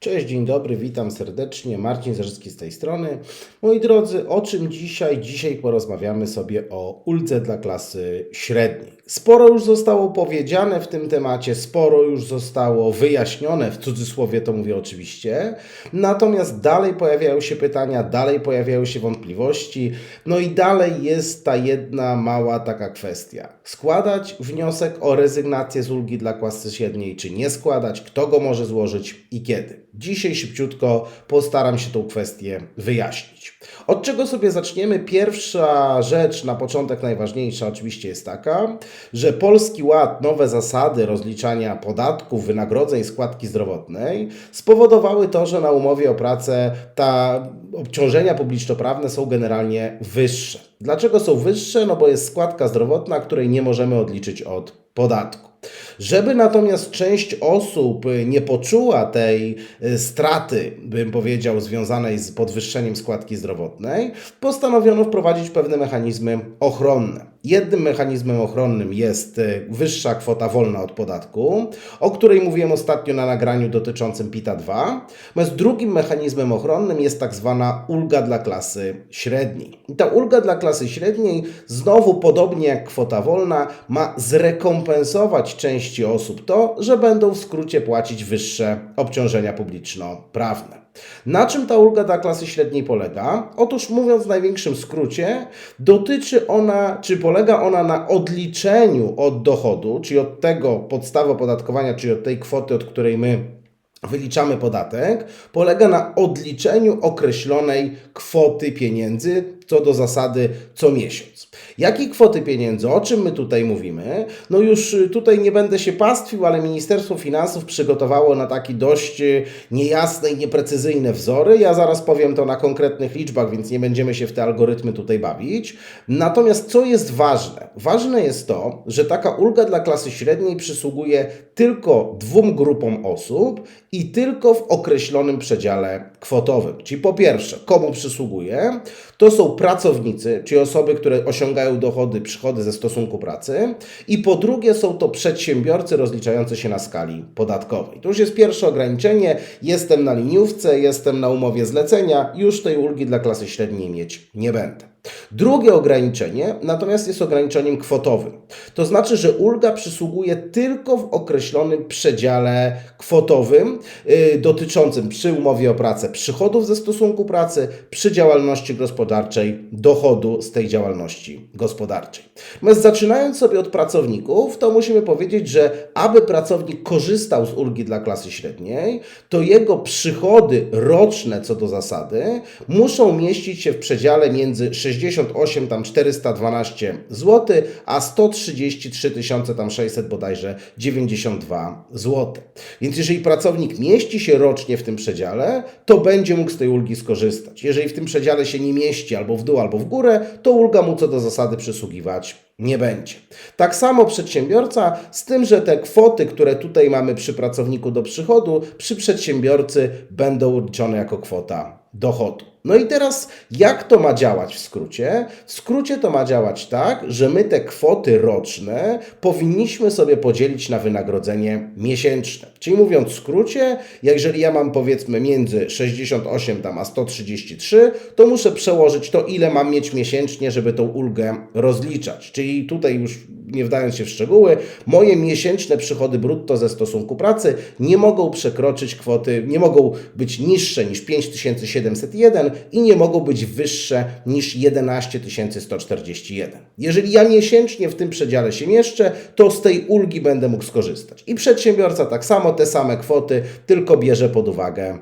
Cześć, dzień dobry, witam serdecznie. Marcin Zarzycki z tej strony. Moi drodzy, o czym dzisiaj? Dzisiaj porozmawiamy sobie o uldze dla klasy średniej. Sporo już zostało powiedziane w tym temacie, sporo już zostało wyjaśnione, w cudzysłowie to mówię oczywiście. Natomiast dalej pojawiają się pytania, dalej pojawiają się wątpliwości. No i dalej jest ta jedna mała taka kwestia. Składać wniosek o rezygnację z ulgi dla klasy średniej, czy nie składać, kto go może złożyć i kiedy. Dzisiaj szybciutko postaram się tą kwestię wyjaśnić. Od czego sobie zaczniemy? Pierwsza rzecz, na początek najważniejsza oczywiście jest taka, że Polski Ład, nowe zasady rozliczania podatków, wynagrodzeń, składki zdrowotnej spowodowały to, że na umowie o pracę ta obciążenia publiczno-prawne są generalnie wyższe. Dlaczego są wyższe? No bo jest składka zdrowotna, której nie możemy odliczyć od podatku. Żeby natomiast część osób nie poczuła tej y, straty, bym powiedział, związanej z podwyższeniem składki zdrowotnej, postanowiono wprowadzić pewne mechanizmy ochronne. Jednym mechanizmem ochronnym jest y, wyższa kwota wolna od podatku, o której mówiłem ostatnio na nagraniu dotyczącym PITA 2. Natomiast drugim mechanizmem ochronnym jest tak zwana ulga dla klasy średniej. I ta ulga dla klasy średniej, znowu podobnie jak kwota wolna, ma zrekompensować części osób to, że będą w skrócie płacić wyższe obciążenia publiczno-prawne. Na czym ta ulga dla klasy średniej polega? Otóż mówiąc w największym skrócie, dotyczy ona, czy polega ona na odliczeniu od dochodu, czyli od tego podstawy opodatkowania, czyli od tej kwoty, od której my wyliczamy podatek, polega na odliczeniu określonej kwoty pieniędzy co do zasady co miesiąc. Jakie kwoty pieniędzy, o czym my tutaj mówimy? No już tutaj nie będę się pastwił, ale Ministerstwo Finansów przygotowało na taki dość niejasne i nieprecyzyjne wzory. Ja zaraz powiem to na konkretnych liczbach, więc nie będziemy się w te algorytmy tutaj bawić. Natomiast co jest ważne? Ważne jest to, że taka ulga dla klasy średniej przysługuje tylko dwóm grupom osób i tylko w określonym przedziale kwotowym. Czyli po pierwsze, komu przysługuje? To są pracownicy, czyli osoby, które osiągają dochody, przychody ze stosunku pracy. I po drugie, są to przedsiębiorcy rozliczający się na skali podatkowej. To już jest pierwsze ograniczenie. Jestem na liniówce, jestem na umowie zlecenia, już tej ulgi dla klasy średniej mieć nie będę. Drugie ograniczenie natomiast jest ograniczeniem kwotowym. To znaczy, że ulga przysługuje tylko w określonym przedziale kwotowym yy, dotyczącym przy umowie o pracę przychodów ze stosunku pracy, przy działalności gospodarczej dochodu z tej działalności gospodarczej. Natomiast zaczynając sobie od pracowników, to musimy powiedzieć, że aby pracownik korzystał z ulgi dla klasy średniej, to jego przychody roczne co do zasady muszą mieścić się w przedziale między 68 tam 412 zł, a 133 tysiące tam 600 bodajże 92 zł. Więc jeżeli pracownik mieści się rocznie w tym przedziale, to będzie mógł z tej ulgi skorzystać. Jeżeli w tym przedziale się nie mieści albo w dół, albo w górę, to ulga mu co do zasady przysługiwać nie będzie. Tak samo przedsiębiorca, z tym, że te kwoty, które tutaj mamy przy pracowniku do przychodu, przy przedsiębiorcy będą liczone jako kwota dochodu. No i teraz, jak to ma działać w skrócie? W skrócie to ma działać tak, że my te kwoty roczne powinniśmy sobie podzielić na wynagrodzenie miesięczne. Czyli mówiąc w skrócie, jeżeli ja mam powiedzmy między 68 tam a 133, to muszę przełożyć to, ile mam mieć miesięcznie, żeby tą ulgę rozliczać. Czyli tutaj już nie wdając się w szczegóły, moje miesięczne przychody brutto ze stosunku pracy nie mogą przekroczyć kwoty, nie mogą być niższe niż 5701 i nie mogą być wyższe niż 11141. Jeżeli ja miesięcznie w tym przedziale się mieszczę, to z tej ulgi będę mógł skorzystać. I przedsiębiorca tak samo te same kwoty, tylko bierze pod uwagę,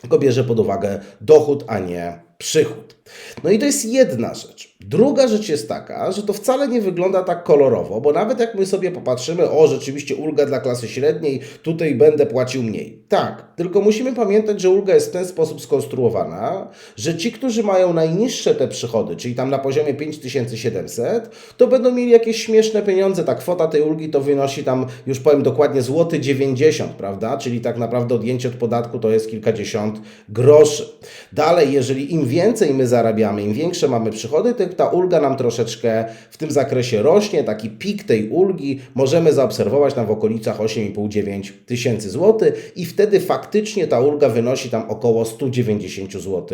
tylko bierze pod uwagę dochód, a nie przychód. No i to jest jedna rzecz. Druga rzecz jest taka, że to wcale nie wygląda tak kolorowo, bo nawet jak my sobie popatrzymy, o rzeczywiście ulga dla klasy średniej, tutaj będę płacił mniej. Tak, tylko musimy pamiętać, że ulga jest w ten sposób skonstruowana, że ci, którzy mają najniższe te przychody, czyli tam na poziomie 5700, to będą mieli jakieś śmieszne pieniądze. Ta kwota tej ulgi to wynosi tam, już powiem dokładnie, złoty 90, prawda? Czyli tak naprawdę odjęcie od podatku to jest kilkadziesiąt groszy. Dalej, jeżeli im więcej my zarabiamy, im większe mamy przychody, tym ta ulga nam troszeczkę w tym zakresie rośnie. Taki pik tej ulgi możemy zaobserwować tam w okolicach 8,5-9 tysięcy złotych i wtedy faktycznie ta ulga wynosi tam około 190 zł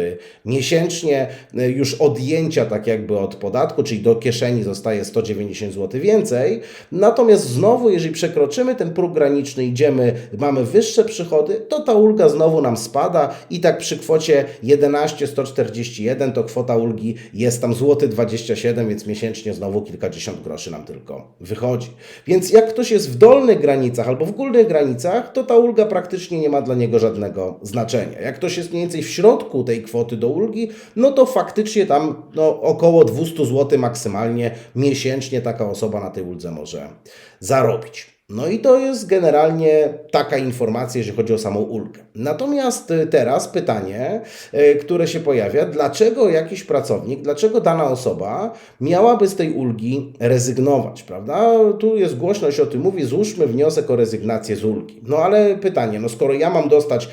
miesięcznie, y, już odjęcia tak jakby od podatku, czyli do kieszeni zostaje 190 zł więcej. Natomiast znowu, jeżeli przekroczymy ten próg graniczny, idziemy, mamy wyższe przychody, to ta ulga znowu nam spada i tak przy kwocie 11 141 to kwota ulgi jest tam złoty 27, więc miesięcznie znowu kilkadziesiąt groszy nam tylko wychodzi. Więc jak ktoś jest w dolnych granicach albo w górnych granicach, to ta ulga praktycznie nie ma dla niego żadnego znaczenia. Jak ktoś jest mniej więcej w środku tej kwoty do ulgi, no to faktycznie tam no, około 200 zł maksymalnie miesięcznie taka osoba na tej uldze może zarobić. No i to jest generalnie taka informacja, jeżeli chodzi o samą ulgę. Natomiast y, teraz pytanie, y, które się pojawia, dlaczego jakiś pracownik, dlaczego dana osoba miałaby z tej ulgi rezygnować, prawda? Tu jest głośność o tym mówi, złóżmy wniosek o rezygnację z ulgi. No ale pytanie, no skoro ja mam dostać,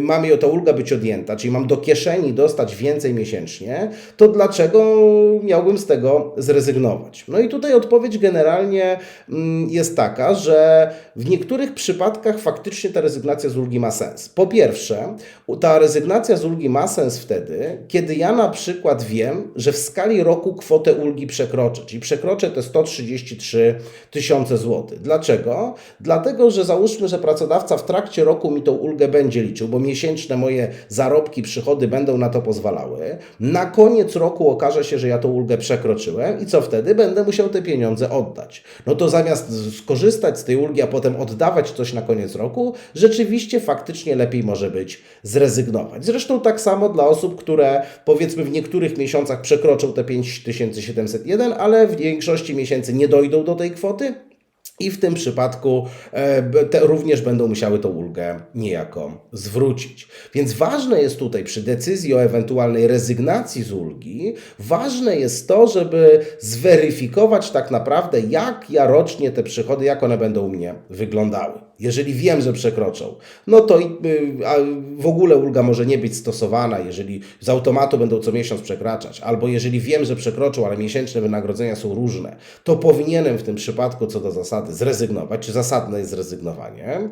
mam jej ta ulga być odjęta, czyli mam do kieszeni dostać więcej miesięcznie, to dlaczego miałbym z tego zrezygnować? No i tutaj odpowiedź generalnie mm, jest taka, że w niektórych przypadkach faktycznie ta rezygnacja z ulgi ma sens. Po pierwsze, ta rezygnacja z ulgi ma sens wtedy, kiedy ja na przykład wiem, że w skali roku kwotę ulgi przekroczę, czyli przekroczę te 133 tysiące złotych. Dlaczego? Dlatego, że załóżmy, że pracodawca w trakcie roku mi tą ulgę będzie liczył, bo miesięczne moje zarobki, przychody będą na to pozwalały. Na koniec roku okaże się, że ja tą ulgę przekroczyłem i co wtedy? Będę musiał te pieniądze oddać. No to zamiast skorzystać z tej ulgi, a potem oddawać coś na koniec roku, rzeczywiście faktycznie lepiej może być zrezygnować. Zresztą tak samo dla osób, które powiedzmy w niektórych miesiącach przekroczą te 5701, ale w większości miesięcy nie dojdą do tej kwoty, i w tym przypadku e, te również będą musiały tą ulgę niejako zwrócić. Więc ważne jest tutaj przy decyzji o ewentualnej rezygnacji z ulgi, ważne jest to, żeby zweryfikować tak naprawdę, jak ja rocznie te przychody, jak one będą u mnie wyglądały. Jeżeli wiem, że przekroczą, no to y, w ogóle ulga może nie być stosowana, jeżeli z automatu będą co miesiąc przekraczać, albo jeżeli wiem, że przekroczą, ale miesięczne wynagrodzenia są różne, to powinienem w tym przypadku co do zasady zrezygnować, czy zasadne jest zrezygnowanie.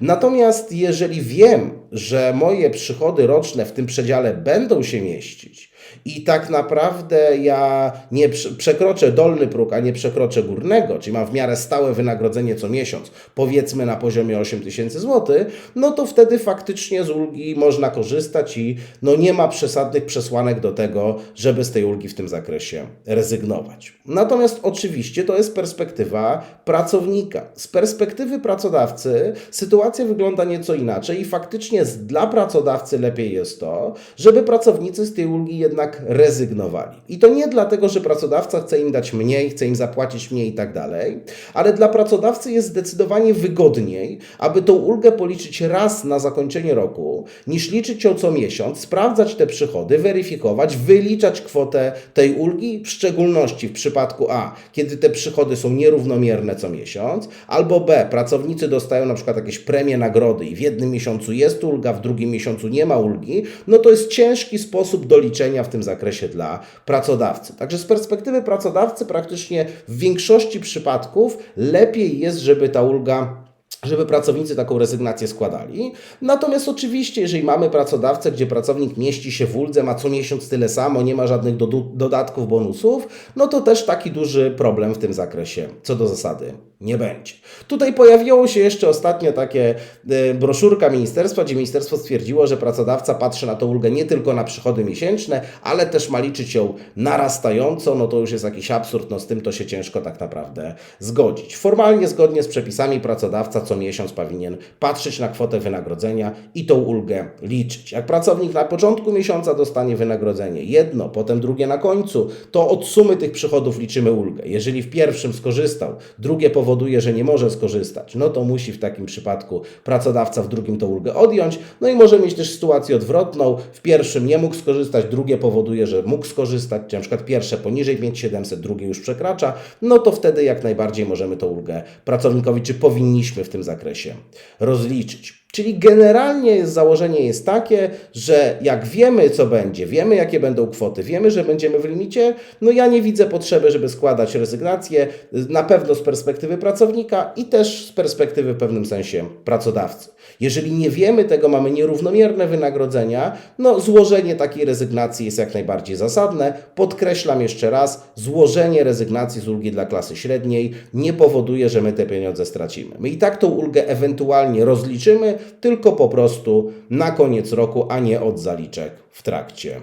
Natomiast jeżeli wiem, że moje przychody roczne w tym przedziale będą się mieścić, i tak naprawdę ja nie przekroczę dolny próg, a nie przekroczę górnego, czyli mam w miarę stałe wynagrodzenie co miesiąc, powiedzmy na poziomie 8 tysięcy złotych, no to wtedy faktycznie z ulgi można korzystać i no nie ma przesadnych przesłanek do tego, żeby z tej ulgi w tym zakresie rezygnować. Natomiast oczywiście to jest perspektywa pracownika. Z perspektywy pracodawcy sytuacja wygląda nieco inaczej i faktycznie dla pracodawcy lepiej jest to, żeby pracownicy z tej ulgi jednak rezygnowali. I to nie dlatego, że pracodawca chce im dać mniej, chce im zapłacić mniej i tak dalej, ale dla pracodawcy jest zdecydowanie wygodniej, aby tą ulgę policzyć raz na zakończenie roku, niż liczyć ją co miesiąc, sprawdzać te przychody, weryfikować, wyliczać kwotę tej ulgi, w szczególności w przypadku A, kiedy te przychody są nierównomierne co miesiąc, albo B, pracownicy dostają na przykład jakieś premie, nagrody i w jednym miesiącu jest ulga, w drugim miesiącu nie ma ulgi, no to jest ciężki sposób do liczenia w tym zakresie dla pracodawcy. Także z perspektywy pracodawcy praktycznie w większości przypadków lepiej jest, żeby ta ulga żeby pracownicy taką rezygnację składali. Natomiast oczywiście, jeżeli mamy pracodawcę, gdzie pracownik mieści się w uldze, ma co miesiąc tyle samo, nie ma żadnych do, dodatków, bonusów, no to też taki duży problem w tym zakresie, co do zasady, nie będzie. Tutaj pojawiło się jeszcze ostatnio takie e, broszurka ministerstwa, gdzie ministerstwo stwierdziło, że pracodawca patrzy na tą ulgę nie tylko na przychody miesięczne, ale też ma liczyć ją narastająco, no to już jest jakiś absurd, no z tym to się ciężko tak naprawdę zgodzić. Formalnie zgodnie z przepisami pracodawca co miesiąc powinien patrzeć na kwotę wynagrodzenia i tą ulgę liczyć. Jak pracownik na początku miesiąca dostanie wynagrodzenie jedno, potem drugie na końcu, to od sumy tych przychodów liczymy ulgę. Jeżeli w pierwszym skorzystał, drugie powoduje, że nie może skorzystać, no to musi w takim przypadku pracodawca w drugim tą ulgę odjąć. No i może mieć też sytuację odwrotną. W pierwszym nie mógł skorzystać, drugie powoduje, że mógł skorzystać, czy na przykład pierwsze poniżej 5700, drugie już przekracza, no to wtedy jak najbardziej możemy tą ulgę pracownikowi, czy powinniśmy w tym zakresie rozliczyć. Czyli generalnie założenie jest takie, że jak wiemy, co będzie, wiemy, jakie będą kwoty, wiemy, że będziemy w limicie, no ja nie widzę potrzeby, żeby składać rezygnację, na pewno z perspektywy pracownika i też z perspektywy w pewnym sensie pracodawcy. Jeżeli nie wiemy tego, mamy nierównomierne wynagrodzenia, no złożenie takiej rezygnacji jest jak najbardziej zasadne. Podkreślam jeszcze raz, złożenie rezygnacji z ulgi dla klasy średniej nie powoduje, że my te pieniądze stracimy. My i tak tą ulgę ewentualnie rozliczymy, tylko po prostu na koniec roku, a nie od zaliczek w trakcie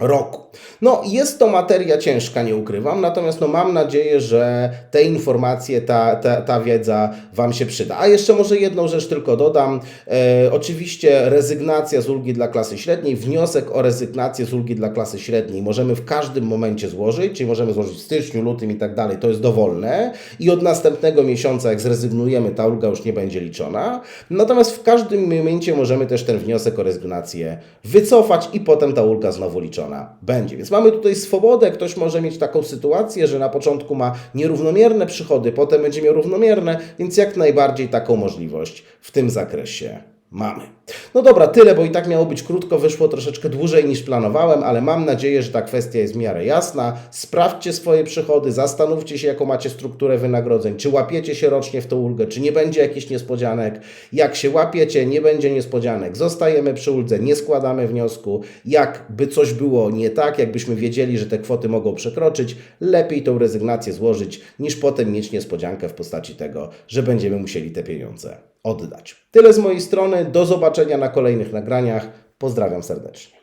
roku. No, jest to materia ciężka, nie ukrywam, natomiast no, mam nadzieję, że te informacje, ta, ta, ta wiedza Wam się przyda. A jeszcze może jedną rzecz tylko dodam. E, oczywiście rezygnacja z ulgi dla klasy średniej, wniosek o rezygnację z ulgi dla klasy średniej możemy w każdym momencie złożyć, czyli możemy złożyć w styczniu, lutym i tak dalej, to jest dowolne i od następnego miesiąca, jak zrezygnujemy, ta ulga już nie będzie liczona. Natomiast w każdym momencie możemy też ten wniosek o rezygnację wycofać i potem ta ulga znowu liczona będzie. Więc mamy tutaj swobodę. Ktoś może mieć taką sytuację, że na początku ma nierównomierne przychody, potem będzie miał równomierne, więc jak najbardziej taką możliwość w tym zakresie mamy. No dobra, tyle, bo i tak miało być krótko, wyszło troszeczkę dłużej niż planowałem, ale mam nadzieję, że ta kwestia jest w miarę jasna. Sprawdźcie swoje przychody, zastanówcie się, jaką macie strukturę wynagrodzeń, czy łapiecie się rocznie w tą ulgę, czy nie będzie jakichś niespodzianek. Jak się łapiecie, nie będzie niespodzianek, zostajemy przy uldze, nie składamy wniosku. Jakby coś było nie tak, jakbyśmy wiedzieli, że te kwoty mogą przekroczyć, lepiej tą rezygnację złożyć, niż potem mieć niespodziankę w postaci tego, że będziemy musieli te pieniądze oddać. Tyle z mojej strony. Do zobaczenia na kolejnych nagraniach. Pozdrawiam serdecznie.